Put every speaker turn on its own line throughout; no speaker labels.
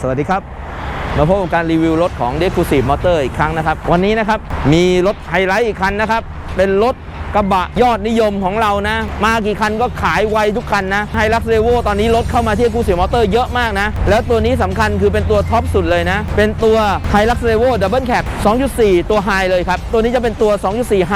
สวัสดีครับ มาพบกับการรีวิวรถของ d e c u s i v e Motor อีกครั้งนะครับ วันนี้นะครับ มีรถไฮไลท์อีกคันนะครับ เป็นรถ กระบะยอดนิยมของเรานะ มากี่คันก็ขายไวทุกคันนะไฮลักเรโวตอนนี้รถเข้ามาที่ d e c u s i v e Motor เยอะมากนะ แล้วตัวนี้สำคัญคือเป็นตัวท็อปสุดเลยนะ เป็นตัว h i l u x r e v o Double Cab 2.4 ตัวไฮเลยครับ ตัวนี้จะเป็นตัว 2.4 ไฮ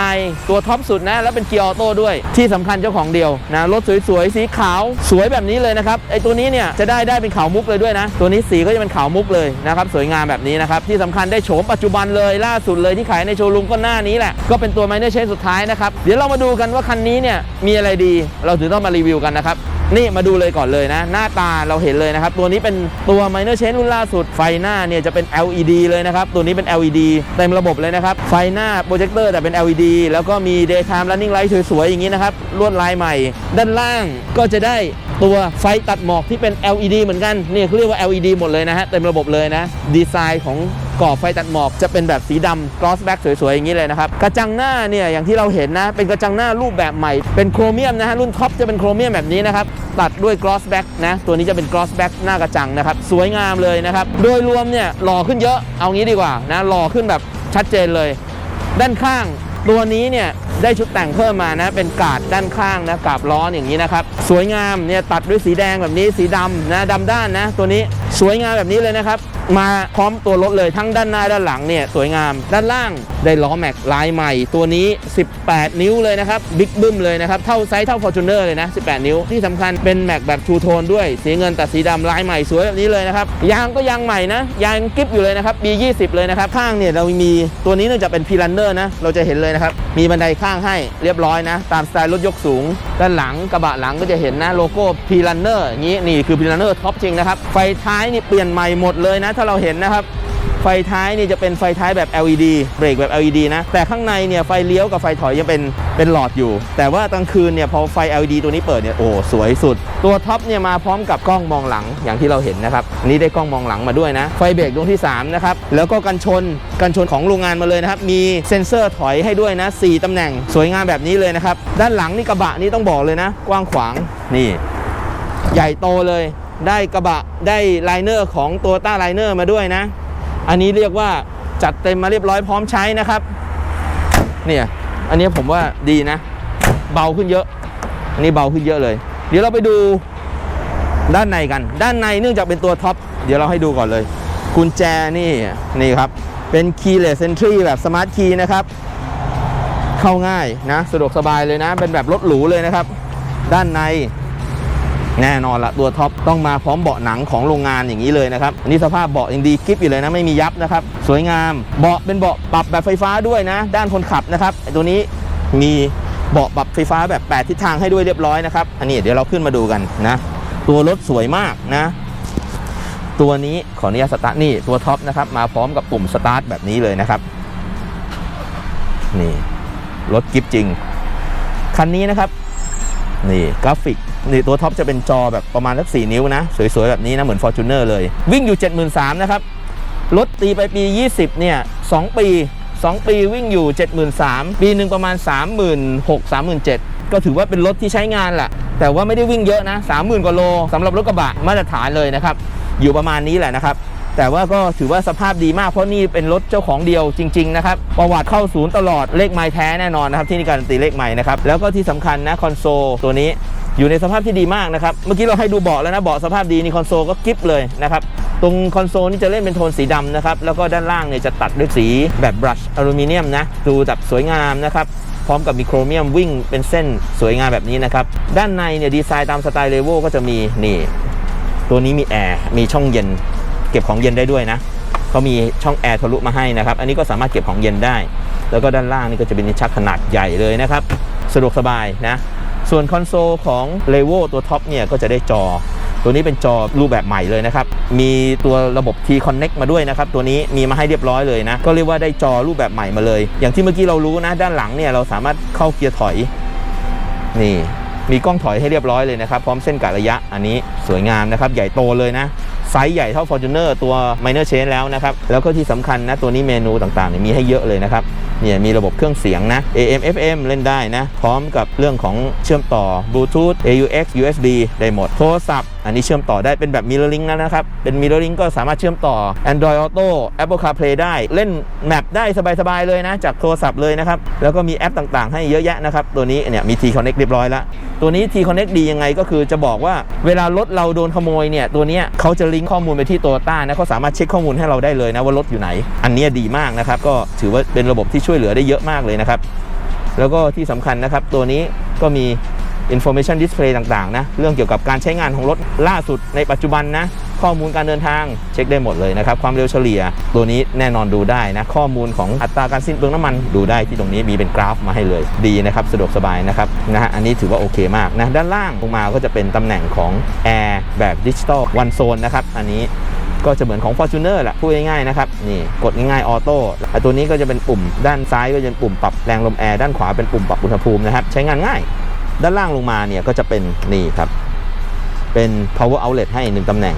ตัวท็อปสุดนะ แล้วเป็นเกียร์ออโต้ด้วย ที่สำคัญเจ้าของเดียวนะรถสวยๆสีขาวสวยแบบนี้เลยนะครับไอตัวนี้เนี่ยจะได้ได้เป็นขาวมุกเลยด้วยนะ ตัวนี้สีก็จะเป็นขาวมุกเลยนะครับสวยงามแบบนี้นะครับที่สำคัญได้โฉมปัจจุบันเลยล่าสุดเลยที่ขายในโชว์รูมก็หน้านี้แหละก็เป็นตัวไมเนอร์เชนสุดท้ายนะครับเดี๋ยวเรามาดูกันว่าคันนี้เนี่ยมีอะไรดีเราถึงต้องมารีวิวกันนะครับ นี่มาดูเลยก่อนเลยนะ หน้าตาเราเห็นเลยนะครับ ตัวนี้เป็นตัว Minor Change รุ่นล่าสุดไฟหน้าเนี่ยจะเป็น LED เลยนะครับ ตัวนี้เป็น LED เต็มระบบเลยนะครับ ไฟหน้าโปรเจคเตอร์แต่เป็น LED แล้วก็มี Daytime Running Light สวยๆ อย่างนี้นะครับลวดลายใหม่ ด้านล่างก็จะได้ตัวไฟตัดหมอกที่เป็น LED เหมือนกันนี่เขาเรียกว่า LED หมดเลยนะฮะเต็มระบบเลยนะดีไซน์ของ ก่อบไฟตัดหมอกจะเป็นแบบสีดำกลอสแบ็กสวยๆ อย่างนี้เลยนะครับ กระจังหน้าเนี่ยอย่างที่เราเห็นนะ เป็นกระจังหน้ารูปแบบใหม่ เป็นโครเมียมนะฮะรุ่นท็อปจะเป็นโครเมียมแบบนี้นะครับ ตัดด้วยกลอสแบ็กนะ ตัวนี้จะเป็นกลอสแบ็กหน้ากระจังนะครับ สวยงามเลยนะครับ โดยรวมเนี่ยหล่อขึ้นเยอะเอางี้ดีกว่านะหล่อขึ้นแบบชัดเจนเลย ด้านข้าง ตัวนี้เนี่ยได้ชุดแต่งเพิ่มมานะ เป็นกาดด้านข้างนะกาบล้ออย่างนี้นะครับ สวยงามเนี่ยตัดด้วยสีแดงแบบนี้สีดำนะดำด้านนะ ตัวนี้สวยงามแบบนี้เลยนะครับ มาพร้อมตัวรถเลยทั้งด้านหน้าด้านหลังเนี่ยสวยงามด้านล่างได้ล้อแม็กลายใหม่ ตัวนี้ 18 นิ้วเลยนะครับบิ๊กบึ้มเลยนะครับ เท่าไซส์เท่า Fortuner เลยนะ 18 นิ้วที่สำคัญเป็นแม็กแบบทูโทนด้วยสีเงินตัดสีดำลายใหม่สวยแบบนี้เลยนะครับยางก็ยางใหม่นะยางกิฟอยู่เลยนะครับ B20 เลยนะครับข้างเนี่ยเรามีตัวนี้เนื่องจากเป็นพีลันเนอร์นะเราจะเห็นเลยนะครับ มีบันไดข้างให้เรียบร้อยนะ ตามสไตล์รถยกสูง ด้านหลังกระบะหลังก็จะเห็นนะโลโก้พีลันเนอร์อย่างนี้นี่คือพีลันเนอร์ท็อปจริงนะครับ ไฟท้ายนี่เปลี่ยนใหม่หมดเลยนะ ถ้าเราเห็นนะครับ ไฟท้ายนี่จะเป็นไฟท้ายแบบ LED เบรกแบบ LED นะ แต่ข้างในเนี่ยไฟเลี้ยวกับไฟถอยยังเป็นเป็นหลอดอยู่ แต่ว่ากลางคืนเนี่ยพอไฟ LED ตัวนี้เปิดเนี่ยโอ้สวยสุด ตัวท็อปเนี่ยมาพร้อมกับกล้องมองหลังอย่างที่เราเห็นนะครับอันนี่ได้กล้องมองหลังมาด้วยนะ ไฟเบรกดวงที่3นะครับแล้วก็กันชนกันชนของโรงงานมาเลยนะครับมีเซ็นเซอร์ถอยให้ด้วยนะ 4ตำแหน่งสวยงามแบบนี้เลยนะครับด้านหลังนี่กระบะนี่ต้องบอกเลยนะ กว้างขวางนี่ ใหญ่โตเลยได้กระบะได้ไลเนอร์ของตัวต้าไลเนอร์มาด้วยนะ อันนี้เรียกว่าจัดเต็มมาเรียบร้อยพร้อมใช้นะครับ เนี่ยอันนี้ผมว่าดีนะ เบาขึ้นเยอะ อันนี้เบาขึ้นเยอะเลย เดี๋ยวเราไปดูด้านในกัน ด้านในเนื่องจากเป็นตัวท็อปเดี๋ยวเราให้ดูก่อนเลย กุญแจนี่นี่ครับ เป็น keyless entry แบบสมาร์ทคีย์นะครับ เข้าง่ายนะ สะดวกสบายเลยนะ เป็นแบบรถหรูเลยนะครับ ด้านใน แน่นอนละตัวท็อปต้องมาพร้อมเบาะหนังของโรงงานอย่างนี้เลยนะครับอันนี้สภาพเบาะยังดีกริปอยู่เลยนะไม่มียับนะครับสวยงามเบาะเป็นเบาะปรับแบบไฟฟ้าด้วยนะ ด้านคนขับนะครับตัวนี้มีเบาะปรับไฟฟ้าแบบ 8 ทิศทางให้ด้วยเรียบร้อยนะครับอันนี้เดี๋ยวเราขึ้นมาดูกันนะตัวรถสวยมากนะตัวนี้ขออนุญาตสตาร์ทนี่ตัวท็อปนะครับมาพร้อมกับปุ่มสตาร์ทแบบนี้เลยนะครับนี่รถกิฟจริงคันนี้นะครับ นี่กราฟิกนี่ตัวท็อปจะเป็นจอแบบประมาณสัก4นิ้วนะ สวยๆ แบบนี้นะเหมือน Fortuner เลย วิ่งอยู่ 73,000นะครับรถตีไปปี 20 เนี่ย 2 ปี 2 ปีวิ่งอยู่ 73,000 ปีหนึ่งประมาณ 36,000 37,000 ก็ถือว่าเป็นรถที่ใช้งานแหละ แต่ว่าไม่ได้วิ่งเยอะนะ 30,000 กว่าโลสำหรับรถกระบะมาตรฐานเลยนะครับ อยู่ประมาณนี้แหละนะครับ แต่ว่าก็ถือว่าสภาพดีมากเพราะนี่เป็นรถเจ้าของเดียวจริงๆนะครับประวัติเข้าศูนย์ตลอดเลขไม้แท้แน่นอนนะครับที่นี่การันตีเลขไม้นะครับแล้วก็ที่สำคัญนะคอนโซลตัวนี้อยู่ในสภาพที่ดีมากนะครับเมื่อกี้เราให้ดูเบาะแล้วนะเบาะสภาพดีนี่คอนโซลก็กิฟเลยนะครับตรงคอนโซลนี่จะเล่นเป็นโทนสีดำนะครับแล้วก็ด้านล่างเนี่ยจะตัดด้วยสีแบบบรัชอลูมิเนียมนะดูแบบสวยงามนะครับพร้อมกับมีโครเมียมวิ่งเป็นเส้นสวยงามแบบนี้นะครับด้านในเนี่ยดีไซน์ตามสไตล์เลโวลก็จะมีนี่ตัวนี้มีแอร์มีช่องเย็น เก็บของเย็นได้ด้วยนะเขามีช่องแอร์ทะลุมาให้นะครับ อันนี้ก็สามารถเก็บของเย็นได้ แล้วก็ด้านล่างนี่ก็จะเป็นชักขนาดใหญ่เลยนะครับ สะดวกสบายนะ ส่วนคอนโซลของ l e v o ตัวท็อปเนี่ยก็จะได้จอ ตัวนี้เป็นจอรูปแบบใหม่เลยนะครับ มีตัวระบบ T Connect มาด้วยนะครับ ตัวนี้มีมาให้เรียบร้อยเลยนะ ก็เรียกว่าได้จอรูปแบบใหม่มาเลย อย่างที่เมื่อกี้เรารู้นะ ด้านหลังเนี่ยเราสามารถเข้าเกียร์ถอย นี่ มีกล้องถอยให้เรียบร้อยเลยนะครับ พร้อมเส้นกะระยะอันนี้สวยงามนะครับ ใหญ่โตเลยนะ ไซส์ใหญ่เท่า Fortuner ตัว Minor Change แล้วนะครับ แล้วก็ที่สำคัญนะตัวนี้เมนูต่างๆเนี่ยมีให้เยอะเลยนะครับเนี่ยมีระบบเครื่องเสียงนะ AM FM เล่นได้นะ พร้อมกับเรื่องของเชื่อมต่อ Bluetooth AUX USB ได้หมดโทรศัพท์ อันนี้เชื่อมต่อได้เป็นแบบ Mirror Link นะนะครับ เป็น Mirror Link ก็สามารถเชื่อมต่อ Android Auto Apple CarPlay ได้ เล่นแมปได้สบายๆเลยนะ จากโทรศัพท์เลยนะครับ แล้วก็มีแอปต่างๆ ให้เยอะแยะนะครับ ตัวนี้เนี่ยมี T Connect เรียบร้อยแล้ว ตัวนี้ T Connect ดียังไงก็คือจะบอกว่าเวลารถเราโดนขโมยเนี่ย ตัวนี้เขาจะลิงก์ข้อมูลไปที่โตโยต้านะเขาสามารถเช็คข้อมูลให้เราได้เลยนะว่ารถอยู่ไหน อันนี้ดีมากนะครับ ก็ถือว่าเป็นระบบที่ช่วยเหลือได้เยอะมากเลยนะครับ แล้วก็ที่สำคัญนะครับ ตัวนี้ก็มี information display ต่างๆนะเรื่องเกี่ยวกับการใช้งานของรถล่าสุดในปัจจุบันนะข้อมูลการเดินทางเช็คได้หมดเลยนะครับ ความเร็วเฉลี่ย ตัวนี้แน่นอนดูได้นะ ข้อมูลของอัตราการสิ้นเปลืองน้ำมันดูได้ที่ตรงนี้มีเป็นกราฟมาให้เลยดีนะครับสะดวกสบายนะครับนะฮะอันนี้ถือว่าโอเคมากนะด้านล่างลงมาก็จะเป็นตำแหน่งของ Air แบบดิจิตอลวันโซนนะครับอันนี้ก็จะเหมือนของ Fortuner แหละพูดง่ายๆนะครับนี่กดง่ายๆออโต้ตัวนี้ก็จะเป็นปุ่ม ด้านซ้ายก็จะเป็นปุ่มปรับแรงลมแอร์ด้านขวาเป็นปุ่มปรับอุณหภูมินะครับใช้งานง่าย ด้านล่างลงมาเนี่ยก็จะเป็นนี่ครับ เป็น power outlet ให้หนึ่งตำแหน่ง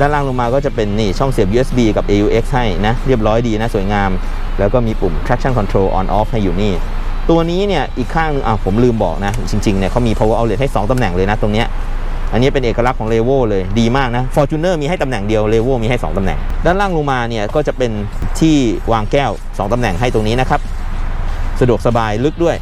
ด้านล่างลงมาก็จะเป็นนี่ช่องเสียบ USB กับ AUX ให้นะเรียบร้อยดีนะสวยงาม แล้วก็มีปุ่ม traction control on off ให้อยู่นี่ตัวนี้เนี่ยอีกข้างหนึงอะผมลืมบอกนะ จริงๆเนี่ยเขามี power outlet ให้ 2ตำแหน่งเลยนะตรงเนี้ยอันนี้เป็นเอกลักษณ์ของ r ล v o เลยดีมากนะ Fortuner มีให้ตำแหน่งเดียว r ล v o มีให้ 2ตำแหน่ง ด้านล่างลงมาเนี่ยก็จะเป็นที่วางแก้ว 2ตำแหน่งให้ตรงนี้นะครับ สะดวกสบายลึกด้วย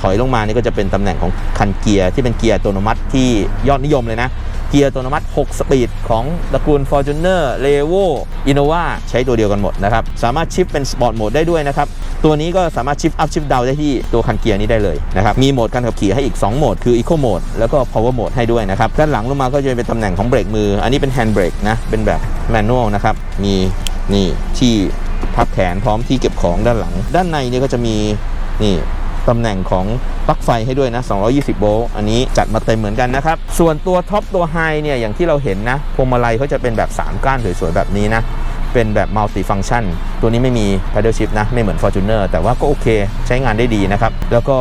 ถอยลงมานี่ก็จะเป็นตำแหน่งของคันเกียร์ที่เป็นเกียร์อัตโนมัติที่ยอดนิยมเลยนะ เกียร์อัตโนมัติ 6 สปีดของตระกูล Fortuner r e v o Innova ใช้ตัวเดียวกันหมดนะครับ สามารถชิปเป็นสปอร์ตโหมดได้ด้วยนะครับ ตัวนี้ก็สามารถชิปอัพชิปดาวได้ที่ตัวคันเกียร์นี้ได้เลยนะครับ มีโหมดการขับขี่ให้อีก 2 โหมดคือ Eco Mode แล้วก็ Power Mode ให้ด้วยนะครับ ด้านหลังลงมาก็จะเป็นตำแหน่งของเบรกมือ อันนี้เป็น Hand Brake นะเป็นแบบ Manual นะครับมีนี่ที่พับแขนพร้อมที่เก็บของด้านหลัง ด้านในเนี่ยก็จะมีนี่ ตำแหน่งของปลั๊กไฟให้ด้วยนะ 220 โวลต์อันนี้จัดมาเต็มเหมือนกันนะครับ ส่วนตัวท็อปตัวไฮเนี่ยอย่างที่เราเห็นนะพวงมาลัยเขาจะเป็นแบบ 3 ก้านสวยๆ แบบนี้นะ เป็นแบบมัลติฟังชันตัวนี้ไม่มี paddle shift นะ ไม่เหมือน Fortuner แต่ว่าก็โอเค ใช้งานได้ดีนะครับแล้วก็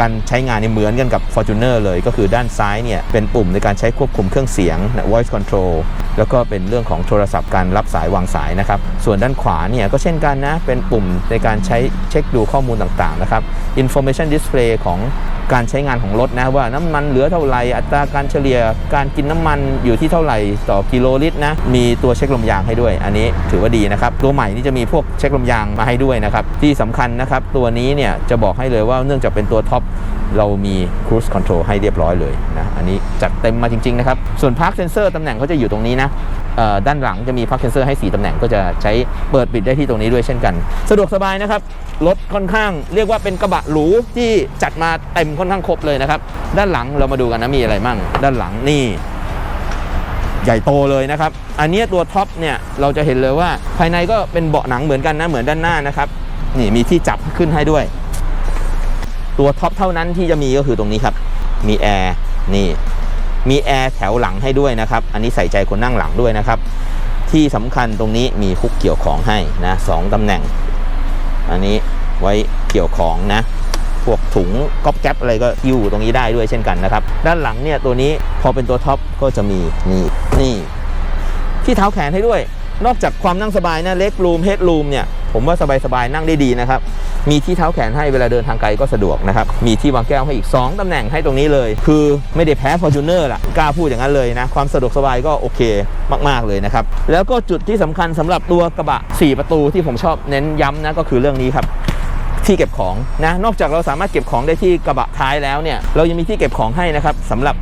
การใช้งานเนี่ยเหมือนกันกับ Fortuner เลย ก็คือด้านซ้ายเนี่ยเป็นปุ่มในการใช้ควบคุมเครื่องเสียงนะ voice control แล้วก็เป็นเรื่องของโทรศัพท์การรับสายวางสายนะครับ ส่วนด้านขวาเนี่ยก็เช่นกันนะ เป็นปุ่มในการใช้เช็คดูข้อมูลต่างๆนะครับ information display ของการใช้งานของรถนะว่าน้ำมันเหลือเท่าไหร่อัตราการเฉลี่ยการกินน้ำมันอยู่ที่เท่าไหร่ต่อกิโลลิตรนะมีตัวเช็คลมยางให้ด้วย อันนี้ถือว่าดีนะครับตัวใหม่นี่จะมีพวกเช็คลมยางมาให้ด้วยนะครับที่สำคัญนะครับตัวนี้เนี่ยจะบอกให้เลยว่าเนื่องจากเป็นตัวท็อปเรามี cruise control ให้เรียบร้อยเลยนะอันนี้จัดเต็มมาจริงๆนะครับส่วน park sensor ตำแหน่งเขาจะอยู่ตรงนี้นะ ด้านหลังจะมี park sensor ให้ 4ตำแหน่งก็จะใช้เปิดปิดได้ที่ตรงนี้ด้วยเช่นกัน สะดวกสบายนะครับ รถค่อนข้างเรียกว่าเป็นกระบะหรูที่จัดมาเต็มค่อนข้างครบเลยนะครับ ด้านหลังเรามาดูกันนะมีอะไรมั่ง ด้านหลังนี่ ใหญ่โตเลยนะครับ อันนี้ตัวท็อปเนี่ยเราจะเห็นเลยว่าภายในก็เป็นเบาะหนังเหมือนกันนะเหมือนด้านหน้านะครับนี่มีที่จับขึ้นให้ด้วย ตัวท็อปเท่านั้นที่จะมีก็คือตรงนี้ครับ มีแอร์นี่ มีแอร์แถวหลังให้ด้วยนะครับ อันนี้ใส่ใจคนนั่งหลังด้วยนะครับ ที่สำคัญตรงนี้มีคุกเกี่ยวของให้นะสองตำแหน่ง อันนี้ไว้เกี่ยวของนะพวกถุงก๊อบแก๊ปอะไรก็อยู่ตรงนี้ได้ด้วยเช่นกันนะครับ ด้านหลังเนี่ยตัวนี้พอเป็นตัวท็อปก็จะมีนี่นี่ที่เท้าแขนให้ด้วย นอกจากความนั่งสบายนะเล็กรูมเฮดรูมเนี่ย ผมว่าสบายๆนั่งได้ดีนะครับ มีที่เท้าแขนให้เวลาเดินทางไกลก็สะดวกนะครับ มีที่วางแก้วให้อีก 2 ตำแหน่งให้ตรงนี้เลย คือไม่ได้แพ้ Fortuner ล่ะ กล้าพูดอย่างนั้นเลยนะ ความสะดวกสบายก็โอเคมาก ๆ เลยนะครับ แล้วก็จุดที่สำคัญสำหรับตัวกระบะ 4 ประตูที่ผมชอบเน้นย้ำนะก็คือเรื่องนี้ครับที่เก็บของนะนอกจากเราสามารถเก็บของได้ที่กระบะท้ายแล้วเนี่ยเรายังมีที่เก็บของให้นะครับสำหรับ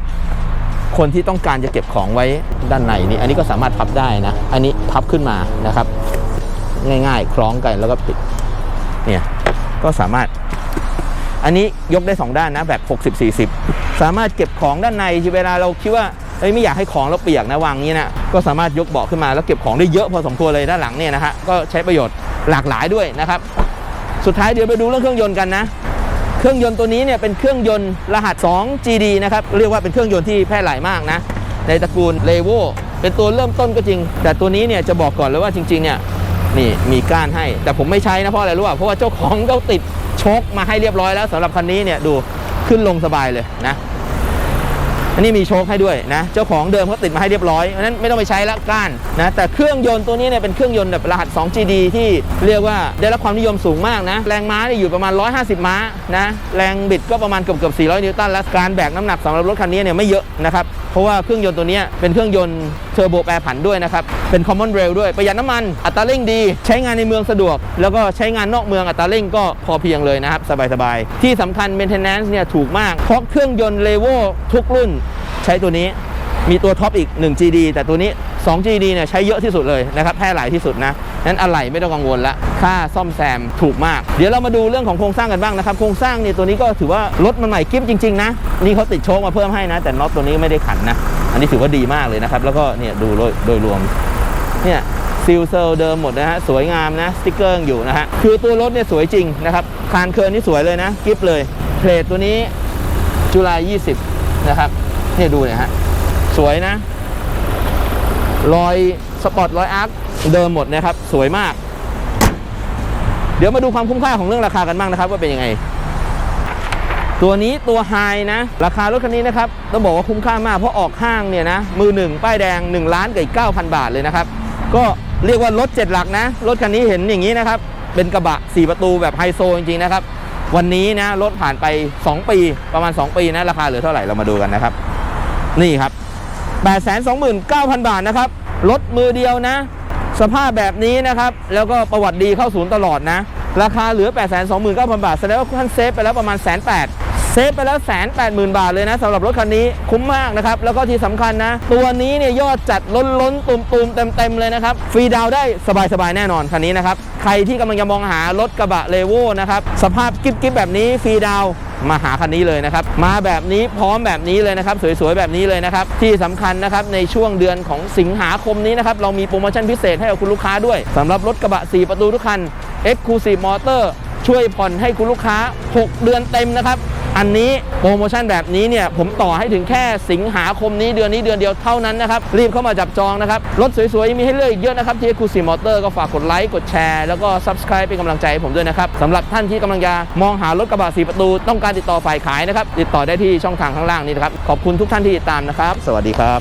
คนที่ต้องการจะเก็บของไว้ด้านในนี่อันนี้ก็สามารถพับได้นะ อันนี้พับขึ้นมานะครับ ง่ายๆ คล้องกันแล้วก็ปิด เนี่ยก็สามารถ อันนี้ยกได้ 2 ด้านนะแบบ 60 40 สามารถเก็บของด้านในทีเวลาเราคิดว่าเอ้ยไม่อยากให้ของเราเปียกนะวางนี้นะก็สามารถยกเบาะขึ้นมาแล้วเก็บของได้เยอะพอสมควรเลยด้านหลังเนี่ยนะฮะก็ใช้ประโยชน์หลากหลายด้วยนะครับ สุดท้ายเดี๋ยวไปดูเรื่องเครื่องยนต์กันนะเครื่องยนต์ตัวนี้เนี่ยเป็นเครื่องยนต์รหัส 2 GD นะครับเรียกว่าเป็นเครื่องยนต์ที่แพร่หลายมากนะในตระกูลเลโวเป็นตัวเริ่มต้นก็จริง แต่ตัวนี้เนี่ยจะบอกก่อนเลยว่าจริงๆเนี่ย นี่มีก้านให้ แต่ผมไม่ใช้นะเพราะอะไรรู้ป่ะเพราะว่าเจ้าของเขาติดชคมาให้เรียบร้อยแล้วสำหรับคันนี้เนี่ยดูขึ้นลงสบายเลยนะอันนี้มีโชคให้ด้วยนะเจ้าของเดิมเขาติดมาให้เรียบร้อยเพราะนั้นไม่ต้องไปใช้ละก้านนะแต่เครื่องยนต์ตัวนี้เนี่ยเป็นเครื่องยนต์แบบรหัส 2GD ที่เรียกว่าได้รับความนิยมสูงมากนะแรงม้าเนี่ยอยู่ประมาณ 150 ม้านะแรงบิดก็ประมาณเกือบเกือบ400 นิวตันและการแบกน้ำหนักสำหรับรถคันนี้เนี่ยไม่เยอะนะครับเพราะว่าเครื่องยนต์ตัวนี้เป็นเครื่องยนต์เทอร์โบแปรผันด้วยนะครับ เป็น common rail ด้วยประหยัดน้ำมัน อัตราเร่งดี ใช้งานในเมืองสะดวก แล้วก็ใช้งานนอกเมืองอัตราเร่งก็พอเพียงเลยนะครับ สบายๆ ที่สำคัญ maintenance เนี่ยถูกมากเพราะเครื่องยนต์ Levo ทุกรุ่นใช้ตัวนี้มีตัวท็อปอีก 1 GD แต่ตัวนี้ 2 GD เนี่ยใช้เยอะที่สุดเลยนะครับแพร่หลายที่สุดนะ นั้นอะไหล่ไม่ต้องกังวลละค่าซ่อมแซมถูกมาก เดี๋ยวเรามาดูเรื่องของโครงสร้างกันบ้างนะครับ โครงสร้างเนี่ยตัวนี้ก็ถือว่ารถมันใหม่กิ๊บจริงๆนะนี่เขาติดโชคมาเพิ่มให้นะ แต่น็อตตัวนี้ไม่ได้ขันนะ อันนี้ถือว่าดีมากเลยนะครับ แล้วก็เนี่ยดูโดยโดยรวมเนี่ยซิลเซลเดิมหมดนะฮะสวยงามนะสติกเกอร์อยู่นะฮะคือตัวรถเนี่ยสวยจริงนะครับคานเคิร์นนี่สวยเลยนะกิฟเลยเพลทตัวนี้จุลาย20 นะครับเนี่ยดูเนี่ยฮะสวยนะรอยสปอตรอยอาร์ค เดิมหมดนะครับ สวยมาก เดี๋ยวมาดูความคุ้มค่าของเรื่องราคากันบ้างนะครับ ว่าเป็นยังไง ตัวนี้ตัวไฮนะ ราคารถคันนี้นะครับ ต้องบอกว่าคุ้มค่ามากเพราะออกห้างเนี่ยนะ มือหนึ่งป้ายแดง 1 ล้านกับอีก9,000 บาทเลยนะครับ ก็เรียกว่ารถ7หลักนะ รถคันนี้เห็นอย่างนี้นะครับ เป็นกระบะ 4 ประตูแบบไฮโซจริงๆนะครับ วันนี้นะรถผ่านไป 2 ปีประมาณ 2 ปีนะราคาเหลือเท่าไหร่เรามาดูกันนะครับ นี่ครับ829,000 บาทนะครับรถมือเดียวนะ สภาพแบบนี้นะครับ แล้วก็ประวัติดีเข้าศูนย์ตลอดนะ ราคาเหลือ 829,000 บาท แสดงว่าท่านเซฟไปแล้วประมาณแสนแปดเซฟไปแล้วแสนแปดหมื่นบาทเลยนะสำหรับรถคันนี้คุ้มมากนะครับ แล้วก็ที่สำคัญนะ ตัวนี้เนี่ยยอดจัดล้นล้นตุมตุมเต็มเต็มเลยนะครับ ฟรีดาวได้สบายสบายๆแน่นอนคันนี้นะครับ ใครที่กำลังจะมองหารถกระบะเลโวนะครับ สภาพกิ๊บกิ๊บแบบนี้ฟรีดาว มาหาคันนี้เลยนะครับ มาแบบนี้พร้อมแบบนี้เลยนะครับ สวยๆแบบนี้เลยนะครับ ที่สำคัญนะครับในช่วงเดือนของสิงหาคมนี้นะครับ เรามีโปรโมชั่นพิเศษให้กับคุณลูกค้าด้วยสำหรับรถกระบะ 4 ประตูทุกคัน Exclusive Motor ช่วยผ่อนให้คุณลูกค้า 6 เดือนเต็มนะครับ อันนี้โปรโมชั่นแบบนี้เนี่ยผมต่อให้ถึงแค่สิงหาคมนี้เดือนนี้เดือนเดียวเท่านั้นนะครับรีบเข้ามาจับจองนะครับรถสวยๆ มีให้เลือกอีกเยอะนะครับที่คูซีมอเตอร์ก็ฝากกดไลค์กดแชร์แล้วก็ Subscribe เป็นกำลังใจให้ผมด้วยนะครับสำหรับท่านที่กำลังจะมองหารถกระบะสีประตูต้องการติดต่อฝ่ายขายนะครับติดต่อได้ที่ช่องทางข้างล่างนี้นะครับขอบคุณทุกท่านที่ติดตามนะครับ สวัสดีครับ